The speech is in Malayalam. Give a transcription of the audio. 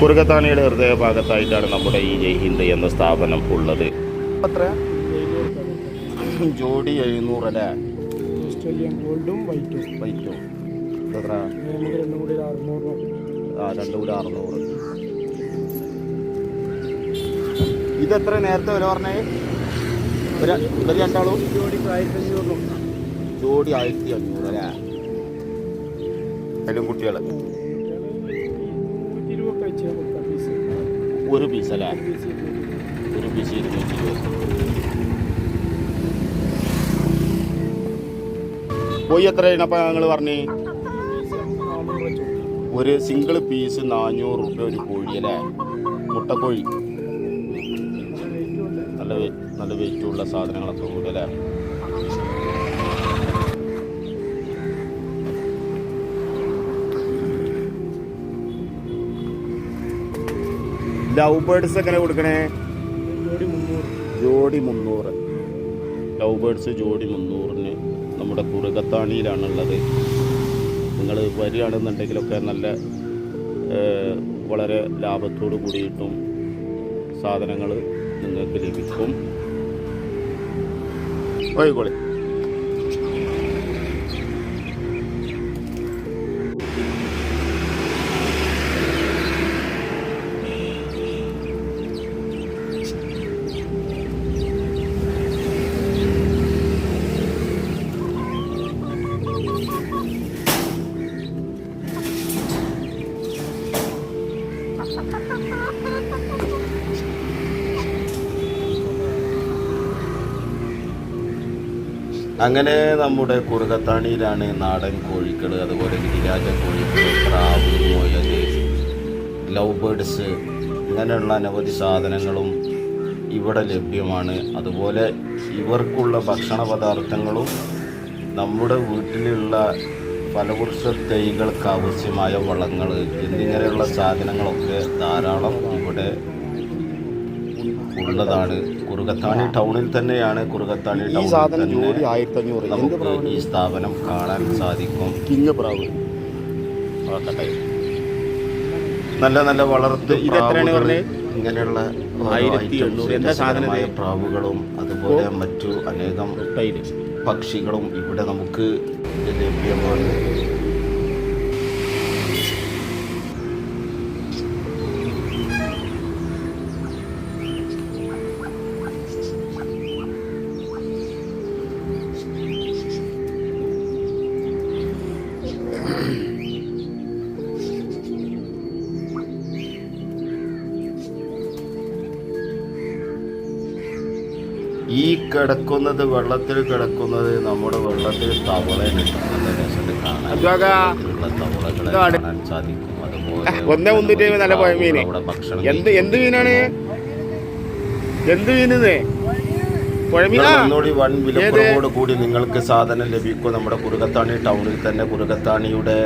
കുറുകത്താണിയുടെ ഹൃദയഭാഗത്തായിട്ടാണ് നമ്മുടെ ഈ ജയ് ഹിന്ദ് എന്ന സ്ഥാപനം ഉള്ളത്. എത്ര ജോഡി എഴുന്നൂറല്ലേ ഓസ്ട്രേലിയൻ ഗോൾഡും വൈറ്റും. വൈറ്റും. എത്ര ആ രണ്ടും കൂടി അറുന്നൂറ്. ഇതെത്ര നേരത്തെ വില പറഞ്ഞേ? ഒരു രണ്ടാളും? ജോഡി ആയിരത്തി അഞ്ഞൂറ് ജോഡി ആയിരത്തി അഞ്ഞൂറ് അല്ലേ? അതിലും കുട്ടികൾ നൂറ്റി ഇരുപത് വെച്ച് കൊടുക്കാം പീസ് ഒരു പീസ് അല്ലേ ഒരു പീസ് ഇരുന്നൂറ്റി ഇരുപത്. പോയി എത്രയാണ് അപ്പം ഞങ്ങൾ പറഞ്ഞേ? ഒരു സിംഗിൾ പീസ് നാനൂറ് റുപ്യ ഒരു കോഴി അല്ലേ? മുട്ടക്കോഴി. നല്ല നല്ല വെയിറ്റുള്ള സാധനങ്ങളൊക്കെ കൂടെ ലവ് ബേർഡ്സ് എങ്ങനെ കൊടുക്കണേ? ജോഡി മുന്നൂറ്. ലവ് ബേർഡ്സ് ജോഡി മുന്നൂറിന് നമ്മുടെ കുറുകത്താണിയിലാണുള്ളത് നിങ്ങൾ വരികയാണെന്നുണ്ടെങ്കിലൊക്കെ നല്ല വളരെ ലാഭത്തോട് കൂടിയിട്ടും സാധനങ്ങൾ നിങ്ങൾക്ക് ലഭിക്കും. പോയിക്കോളി അങ്ങനെ നമ്മുടെ കുറുകത്താണിയിലാണ് നാടൻ കോഴികൾ അതുപോലെ ഗിരിരാജ കോഴികൾ പ്രാവ് മുയൽ ലവ് ബേഡ്സ് ഇങ്ങനെയുള്ള അനവധി സാധനങ്ങളും ഇവിടെ ലഭ്യമാണ്. അതുപോലെ ഇവർക്കുള്ള ഭക്ഷണ പദാർത്ഥങ്ങളും നമ്മുടെ വീട്ടിലുള്ള ഫലവൃക്ഷ തൈകൾക്ക് ആവശ്യമായ വളങ്ങൾ എന്നിങ്ങനെയുള്ള സാധനങ്ങളൊക്കെ ധാരാളം ഇവിടെ ഉള്ളതാണ് കുറുകത്താണി. ടൗണിൽ തന്നെയാണ് കുറുകത്താണി ടൗണിൽ സാധനം തന്നെ നമുക്ക് ഈ സ്ഥാപനം കാണാൻ സാധിക്കും. നല്ല നല്ല വളർത്ത് ഇങ്ങനെയുള്ള പ്രാവുകളും അതുപോലെ മറ്റു അനേകം പക്ഷികളും ഇവിടെ നമുക്ക് ലഭ്യമാണ്. ഈ കിടക്കുന്നത് വെള്ളത്തിൽ കിടക്കുന്നത് നമ്മുടെ വെള്ളത്തിൽ തവളയാണ് നല്ല രസമുണ്ട്. കാണാൻ. കാണാൻ സാധിക്കും. ഒന്നേ നല്ല പോയ മീന്. എന്ത് എന്ത് മീനാണ്? എന്ത് മീനിന്ന് വിലക്കുറവോട് കൂടി നിങ്ങൾക്ക് സാധനം ലഭിക്കും. നമ്മുടെ കുറുകത്താണി ടൗണിൽ തന്നെ കുറുകത്താണിയുടെ